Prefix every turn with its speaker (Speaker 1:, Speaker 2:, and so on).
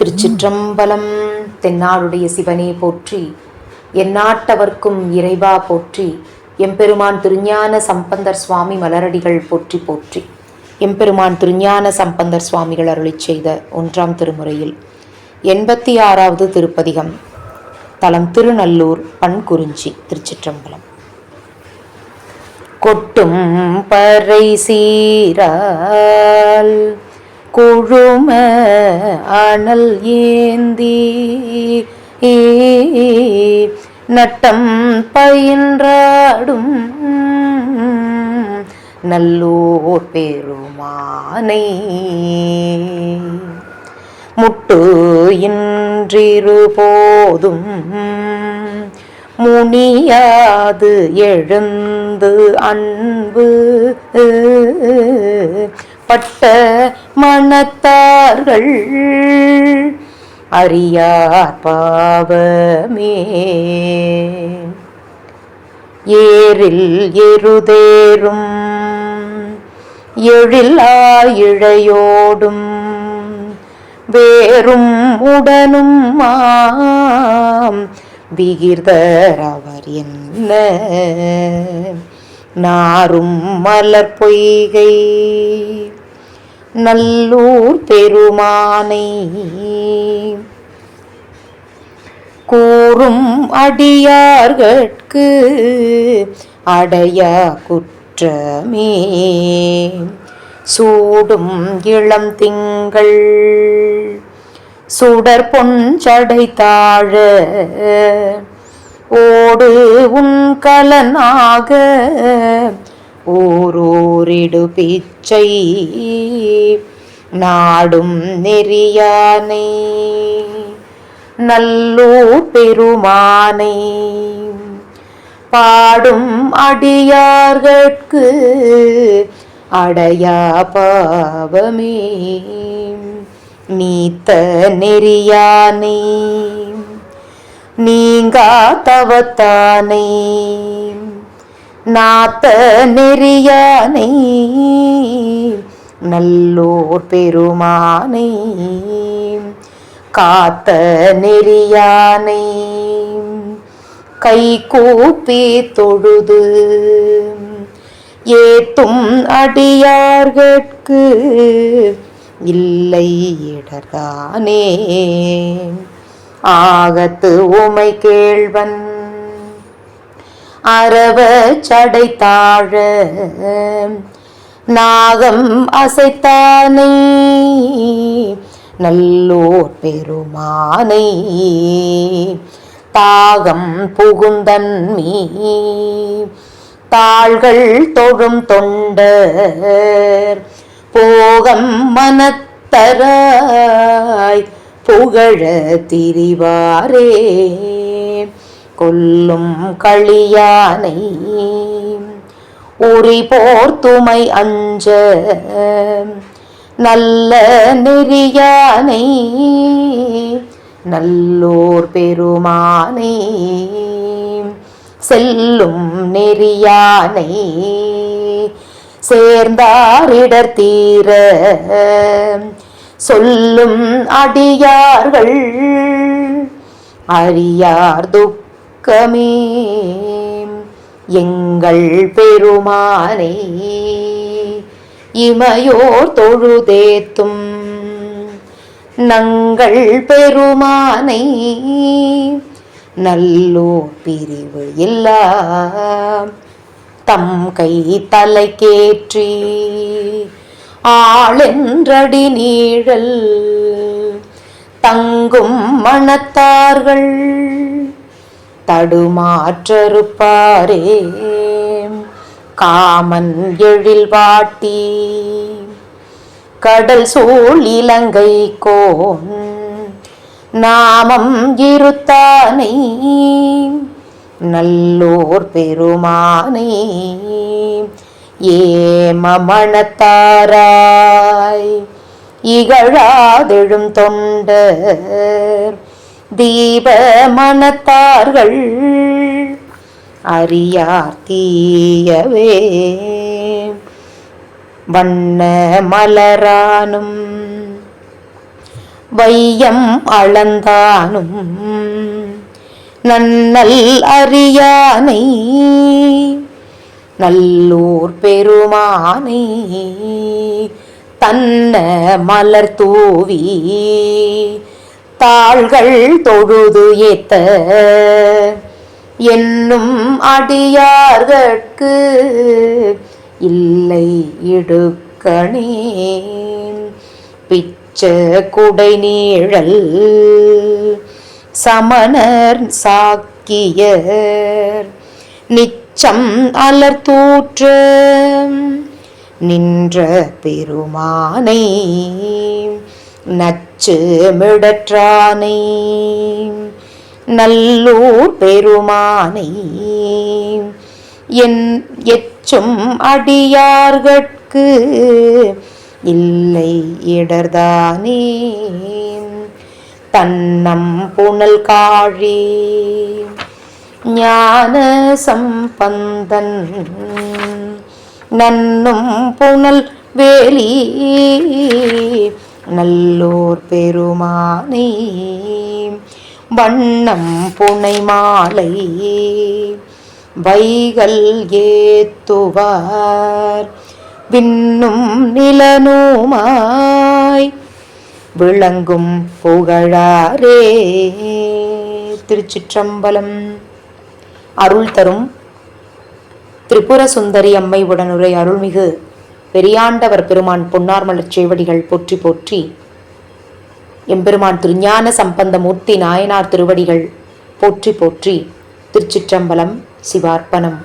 Speaker 1: திருச்சிற்றம்பலம் தென்னாடுடைய சிவனே போற்றி எந்நாட்டவர்க்கும் இறைவா போற்றி எம்பெருமான் திருஞான சம்பந்தர் சுவாமி மலரடிகள் போற்றி போற்றி. எம்பெருமான் திருஞான சம்பந்தர் சுவாமிகள் அருளி செய்த ஒன்றாம் திருமுறையில். எண்பத்தி ஆறாவது திருப்பதிகம் தலம் திருநல்லூர் பண்குறிஞ்சி திருச்சிற்றம்பலம். கொட்டும் பறை சீரால் குழும அனல் ஏந்தி. நட்டம் பயின்றாடும். நல்லோர் பெருமானை. முட்டு இன்றிரு போதும். முனியாது எழுந்து அன்பு. பட்ட மனத்தார்கள் அறியார் பாவமே. ஏரில் எருதேரும் எழிலாயிழையோடும் வேறும் உடனும் மாம் விகிர்தர் அவர் என்ன? நாரும் மலர் பொய்கை. நல்லூர் பெருமானை கூறும் அடியார்கட்கு அடையா குற்றமே. சூடும் இளம் திங்கள் சுடர் பொஞ்சடை தாழ ஓடு உன் கலனாக ஓரோரிடு பிச்சை நாடும் நெறியானை நல்லூர் பெருமானை. பாடும் அடியார்கட்கு அடையா பாவமே. நீத்த நெறியானே நீங்கா தவத்தானே. நாத்த நெறியானை நல்லோர் பெருமானை காத்த நெறியானை கை கூப்பி தொழுது. ஏத்தும் அடியார்கட்கு இல்லை இடர்தானே. ஆகத்து உமை கேள்வன் அரவ சடை தாழ நாகம் அசைத்தானை. நல்லோர் பெருமானை. தாகம் புகுந்தன்மீ தாள்கள் தொழும் தொண்டர். போகம் மனத்தராய் புகழ திரிவாரே. கொல்லும் களியானை. உரி போர்த்துமை அஞ்ச. நல்ல நெறியானை. நல்லோர் பெருமானை. செல்லும் நெறியானை. சேர்ந்தாரிடர் தீர. சொல்லும் அடியார்கள். அறியார் துக்கமே எங்கள் பெருமானை இமையோர் தொழுதேத்தும். நங்கள் பெருமானை நல்லோர் பிரிவு இல்லா தம் கை தலைக்கேற்றி. ஆளென்றடி நீழல் தங்கும் மனத்தார்கள் தடுமாற்றறுப்பாரே காமன் எழில் வாட்டி. கடல் சூழ் இலங்கை கோன். நாமம் இருத்தானை. நல்லோர் பெருமானை. ஏமமணத்தாராய் இகழாதெழும் தொண்டர். தீப மனத்தார்கள் அறியார் தீயவே. வண்ண மலரானும் வையம் அளந்தானும். நன்னல் அறியானை நல்லூர் பெருமானை தன்ன மலர் தூவி தாள்கள் தொழுது ஏத்த. என்னும் அடியார்கட்கு இல்லை இடுக்கணே. பிச்ச குடை நீழல் சமணர் சாக்கியர். நிச்சம் அலர்தூற்ற நின்ற பெருமானை. நச்ச மிடற்றானை நல்லூர் பெருமானை. என் எச்சும் அடியார்கட்கு இல்லை இடர்தானே. தன்னம் புனல் காழி. ஞான சம்பந்தன். நன்னும் புனல் வேலி. நல்லோர் பெருமானே வண்ணம் புனை மாலை வைகள் ஏத்துவார். விண்ணும் நிலனுமாய் விளங்கும் புகழாரே. திருச்சிற்றம்பலம் அருள் தரும் திரிபுர சுந்தரி அம்மை உடனுரை அருள்மிகு பெரியாண்டவர் பெருமான் பொன்னார்மலர் சேவடிகள் போற்றி போற்றி. எம்பெருமான் திருஞான சம்பந்தமூர்த்தி நாயனார் திருவடிகள் போற்றி போற்றி. திருச்சிற்றம்பலம் சிவார்ப்பணம்.